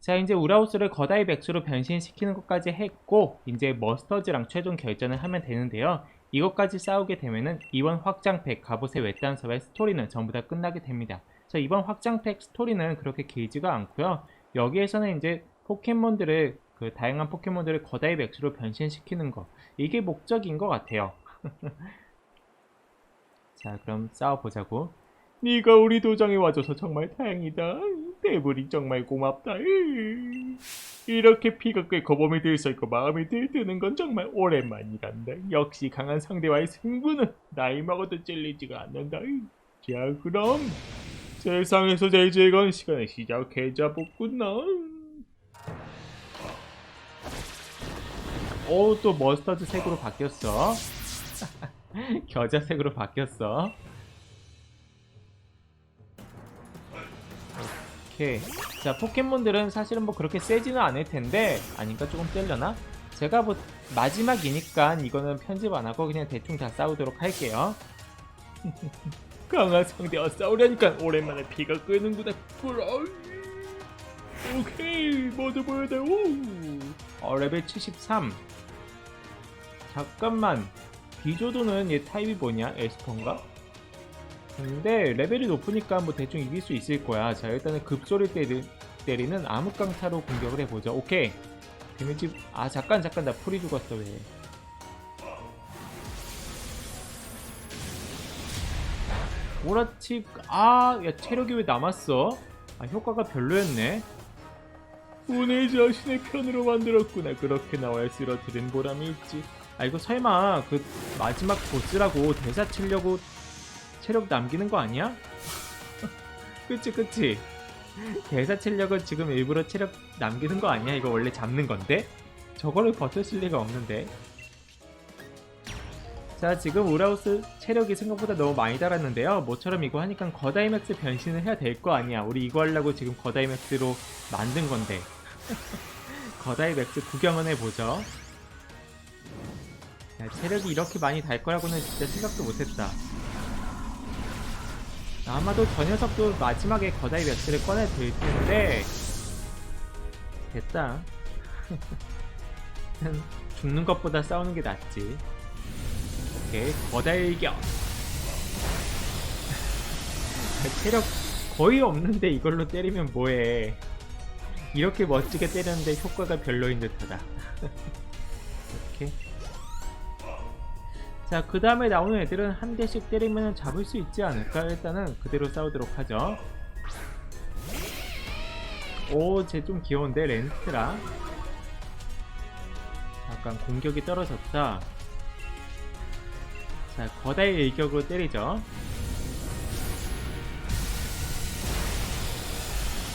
자 이제 우라우스를 거다이 백수로 변신시키는 것까지 했고 이제 머스터즈랑 최종 결전을 하면 되는데요. 이것까지 싸우게 되면은 이번 확장팩 갑옷의 외딴섬의 스토리는 전부 다 끝나게 됩니다. 자 이번 확장팩 스토리는 그렇게 길지가 않고요. 여기에서는 이제 포켓몬들을 그 다양한 포켓몬들을 거다이 백수로 변신시키는 거 이게 목적인 것 같아요. 자 그럼 싸워보자고. 네가 우리 도장에 와줘서 정말 다행이다. 대불이 정말 고맙다. 이렇게 피가 끓고 몸이 들썩고 마음이 들뜨는 건 정말 오랜만이란다. 역시 강한 상대와의 승부는 나이 먹어도 찔리지가 않는다. 자 그럼 세상에서 제일 즐거운 시간을 시작해자 보구나. 오또 머스터드 색으로 바뀌었어. 겨자색으로 바뀌었어. 오케이. 자, 포켓몬들은 사실은 뭐 그렇게 세지는 않을 텐데, 아닌가? 조금 찔려나? 제가 뭐, 마지막이니까 이거는 편집 안 하고 그냥 대충 다 싸우도록 할게요. 강한 상대와 싸우려니까 오랜만에 피가 끄는구나. 꿀, 오케이, 모두 보여줘. 어, 레벨 73. 잠깐만. 비조도는 얘 타입이 뭐냐? 에스퍼인가? 근데 레벨이 높으니까 뭐 대충 이길 수 있을 거야. 자 일단은 급소를 때리, 때리는 암흑강타로 공격을 해보죠. 오케이. 데미지 아 잠깐 잠깐 나 풀이 죽었어 왜? 오라치 아야 체력이 왜 남았어? 아 효과가 별로였네. 운을 자신의 편으로 만들었구나. 그렇게 나와야 쓰러뜨린 보람이 있지. 아 이거 설마 그 마지막 보스라고 대사 치려고 체력 남기는 거 아니야? 그치 그치? 대사 체력은 지금 일부러 체력 남기는 거 아니야? 이거 원래 잡는 건데? 저거를 버텼을 리가 없는데. 자 지금 우라우스 체력이 생각보다 너무 많이 달았는데요. 모처럼 이거 하니까 거다이맥스 변신을 해야 될 거 아니야. 우리 이거 하려고 지금 거다이맥스로 만든 건데. 거다이맥스 구경은 해보죠. 야, 체력이 이렇게 많이 달 거라고는 진짜 생각도 못했다 아마도 저 녀석도 마지막에 거다이 맥스를 꺼내 들 텐데. 됐다. 죽는 것보다 싸우는 게 낫지. 오케이. 거다이 이겨 체력 거의 없는데 이걸로 때리면 뭐해. 이렇게 멋지게 때렸는데 효과가 별로인 듯하다. 이렇게 자, 그 다음에 나오는 애들은 한 대씩 때리면 잡을 수 있지 않을까? 일단은 그대로 싸우도록 하죠. 오, 쟤 좀 귀여운데, 렌트라. 약간 공격이 떨어졌다. 자, 거다의 일격으로 때리죠.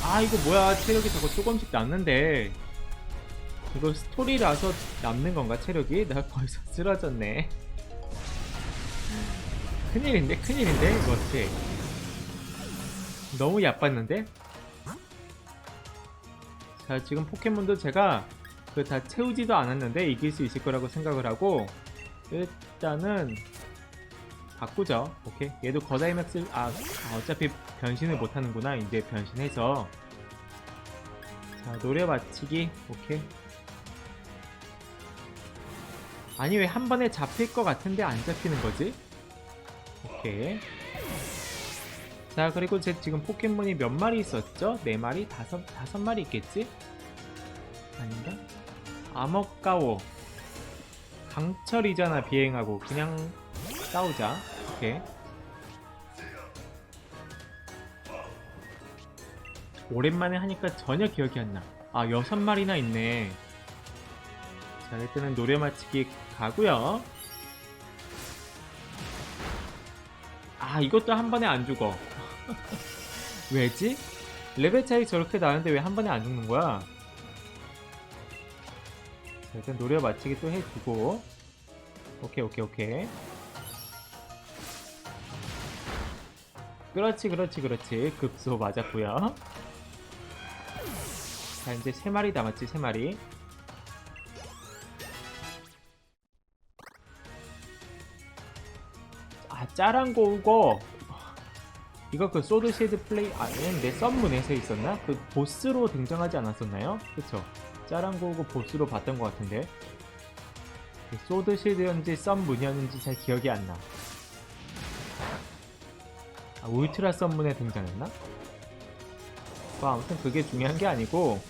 아, 이거 뭐야. 체력이 저거 조금씩 남는데. 이거 스토리라서 남는 건가, 체력이? 나 벌써 쓰러졌네. 큰일인데? 큰일인데? 이거 어떻게 너무 얕봤는데? 자 지금 포켓몬도 제가 그 다 채우지도 않았는데 이길 수 있을 거라고 생각을 하고 일단은 바꾸죠. 오케이. 얘도 거다이맥스 아, 아 어차피 변신을 못하는구나. 이제 변신해서. 자 노래 맞히기. 오케이. 아니 왜 한 번에 잡힐 것 같은데 안 잡히는 거지? 오케이. 자, 그리고 제 지금 포켓몬이 몇 마리 있었죠? 네 마리? 다섯, 다섯 마리 있겠지? 아닌가? 암흑가오. 강철이잖아, 비행하고. 그냥 싸우자. 오케이. 오랜만에 하니까 전혀 기억이 안 나. 아, 여섯 마리나 있네. 자, 일단은 노래 맞추기 가고요. 아 이것도 한 번에 안 죽어. 왜지? 레벨 차이 저렇게 나는데 왜 한 번에 안 죽는 거야? 자, 일단 노래 맞추기 또 해주고. 오케이 오케이 오케이. 그렇지 그렇지 그렇지. 급소 맞았고요. 자 이제 세 마리 남았지 세 마리 짜란 거고 이거 그 소드 쉐드 플레이 아닌데 썸문에서 있었나? 그 보스로 등장하지 않았었나요? 그쵸? 짜랑고고 보스로 봤던 것 같은데 그 소드 쉐드였는지 썸문이었는지 잘 기억이 안 나. 아, 울트라 썸문에 등장했나? 뭐 아무튼 그게 중요한 게 아니고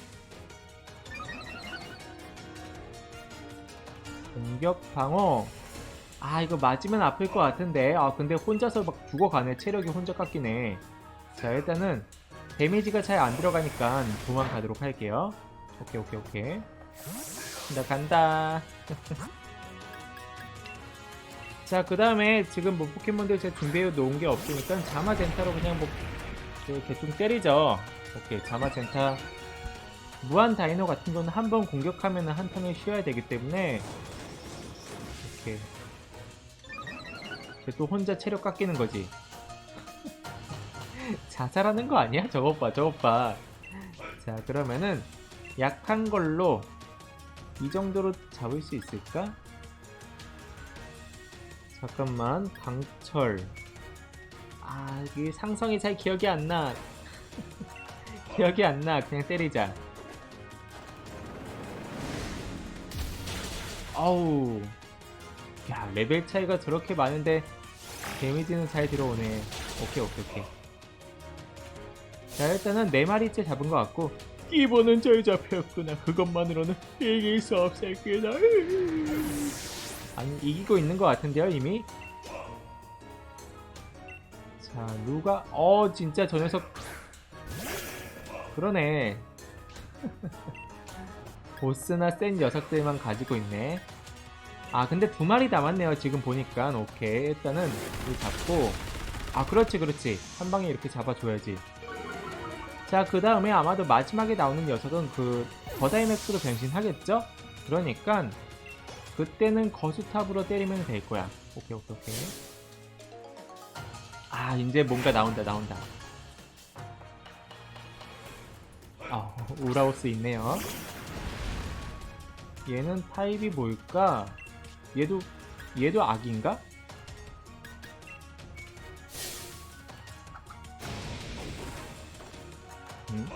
공격 방어 아 이거 맞으면 아플 것 같은데. 아 근데 혼자서 막 죽어가네. 체력이 혼자 깎이네. 자 일단은 데미지가 잘 안 들어가니까 도망가도록 할게요. 오케이 오케이 오케이. 나 간다. 자 그 다음에 지금 뭐 포켓몬들 제가 준비해 놓은 게 없으니까 자마젠타로 그냥 뭐그 대충 때리죠. 오케이 자마젠타. 무한 다이노 같은 거는 한 번 공격하면 한 턴을 쉬어야 되기 때문에. 이렇게 쟤또 혼자 체력 깎이는 거지 자살하는 거 아니야? 저것 봐 저것 봐 자 그러면은 약한 걸로 이 정도로 잡을 수 있을까? 잠깐만 강철 아 이게 상성이 잘 기억이 안 나 기억이 안 나. 그냥 때리자. 아우. 야, 레벨 차이가 저렇게 많은데 데미지는 잘 들어오네. 오케이, 오케이, 오케이. 자, 일단은 네 마리째 잡은 것 같고 이번은 잘 잡혔구나. 그것만으로는 이길 수 없을 거다. 아니, 이기고 있는 것 같은데요, 이미? 자, 누가 어, 진짜 저 녀석 그러네. 보스나 센 녀석들만 가지고 있네. 아, 근데 두 마리 남았네요. 지금 보니까. 오케이. 일단은 이거 잡고. 아, 그렇지, 그렇지. 한 방에 이렇게 잡아줘야지. 자, 그 다음에 아마도 마지막에 나오는 녀석은 그 버다이맥스로 변신하겠죠? 그러니까 그때는 거수탑으로 때리면 될 거야. 오케이, 오케이, 오케이. 아, 이제 뭔가 나온다, 나온다. 아, 우라우스 있네요. 얘는 타입이 뭘까? 얘도 얘도 악인가? 음?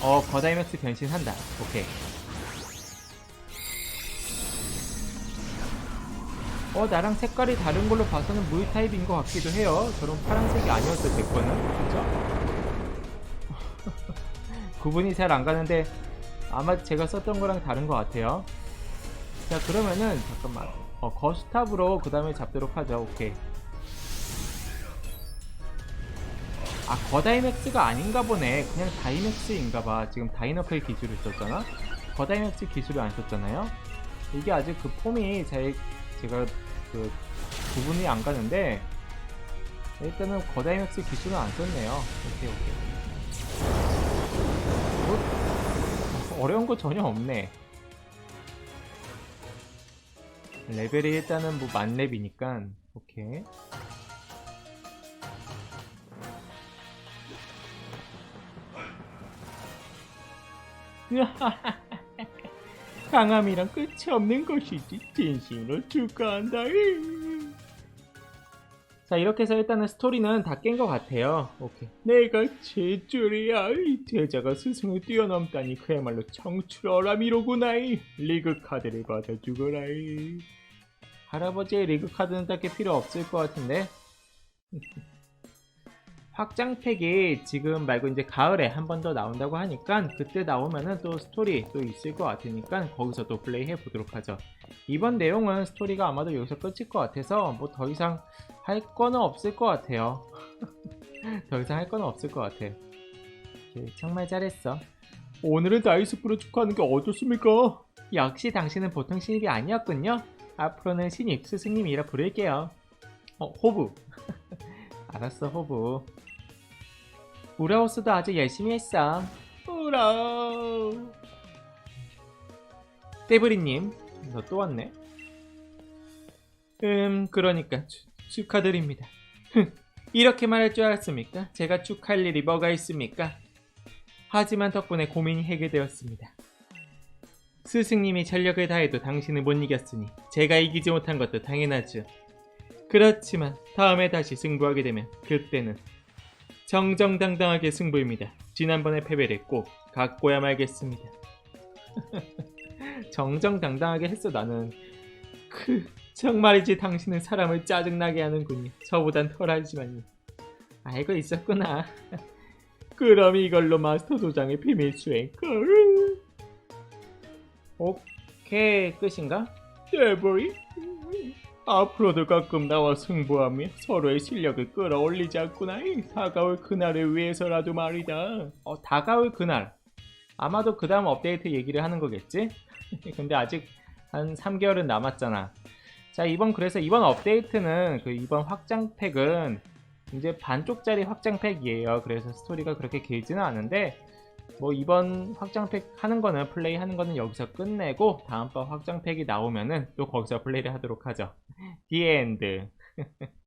어, 버다이맥스 변신한다. 오케이. 어, 나랑 색깔이 다른 걸로 봐서는 물 타입인 것 같기도 해요. 저런 파란색이 아니었을 제 거는. 그죠? 구분이 잘 안 가는데 아마 제가 썼던 거랑 다른 것 같아요. 자, 그러면은 잠깐만. 어, 거스탑으로 그 다음에 잡도록 하죠. 오케이. 아, 거다이맥스가 아닌가 보네. 그냥 다이맥스인가 봐. 지금 다이너플 기술을 썼잖아? 거다이맥스 기술을 안 썼잖아요? 이게 아직 그 폼이 잘, 제가 그, 구분이 안 가는데, 일단은 거다이맥스 기술은 안 썼네요. 오케이, 오케이. 어려운 거 전혀 없네. 레벨이 일단은 뭐 만렙이니까, 오케이. 강함이란 끝이 없는 것이지 진심으로 축하한다 자 이렇게 해서 일단은 스토리는 다 깬 것 같아요. 오케이. 내가 제줄이야 이 제자가 스승을 뛰어넘다니 그야말로 청출어람이로구나 이. 리그 카드를 받아 주거라 이. 할아버지의 리그 카드는 딱히 필요 없을 것 같은데 확장팩이 지금 말고 이제 가을에 한 번 더 나온다고 하니까 그때 나오면은 또 스토리 또 있을 것 같으니까 거기서 또 플레이 해 보도록 하죠. 이번 내용은 스토리가 아마도 여기서 끝일 것 같아서 뭐 더 이상 할 거는 없을 것 같아요. 더 이상 할 거는 없을 것 같아. 네, 정말 잘했어. 오늘은 다이스프로 축하하는 게 어떻습니까? 역시 당신은 보통 신입이 아니었군요. 앞으로는 신입 스승님이라 부를게요. 어, 호부. 알았어, 호부. 우라우스도 아주 열심히 했어. 우라우. 떼브리님, 너 또 왔네? 음, 그러니까 추- 축하드립니다. 흥, 이렇게 말할 줄 알았습니까? 제가 축하할 일이 뭐가 있습니까? 하지만 덕분에 고민이 해결되었습니다. 스승님이 전력을 다해도 당신을 못 이겼으니 제가 이기지 못한 것도 당연하죠. 그렇지만 다음에 다시 승부하게 되면 그때는 정정당당하게 승부입니다. 지난번의 패배를 꼭 갖고야 말겠습니다. 정정당당하게 했어 나는. 그 정말이지 당신은 사람을 짜증나게 하는군요. 저보단 덜하지만요. 알고 있었구나. 그럼 이걸로 마스터 도장의 비밀 수행 끝. 오케이 끝인가? 데브리 앞으로도 가끔 나와 승부하며 서로의 실력을 끌어올리자꾸나. 다가올 그날을 위해서라도 말이다. 어 다가올 그날. 아마도 그 다음 업데이트 얘기를 하는 거겠지? 근데 아직 한 3개월은 남았잖아. 자 이번 그래서 이번 업데이트는 그 이번 확장팩은 이제 반쪽짜리 확장팩이에요. 그래서 스토리가 그렇게 길지는 않은데 뭐 이번 확장팩 하는 거는 플레이 하는 거는 여기서 끝내고 다음번 확장팩이 나오면은 또 거기서 플레이를 하도록 하죠. Siguiente.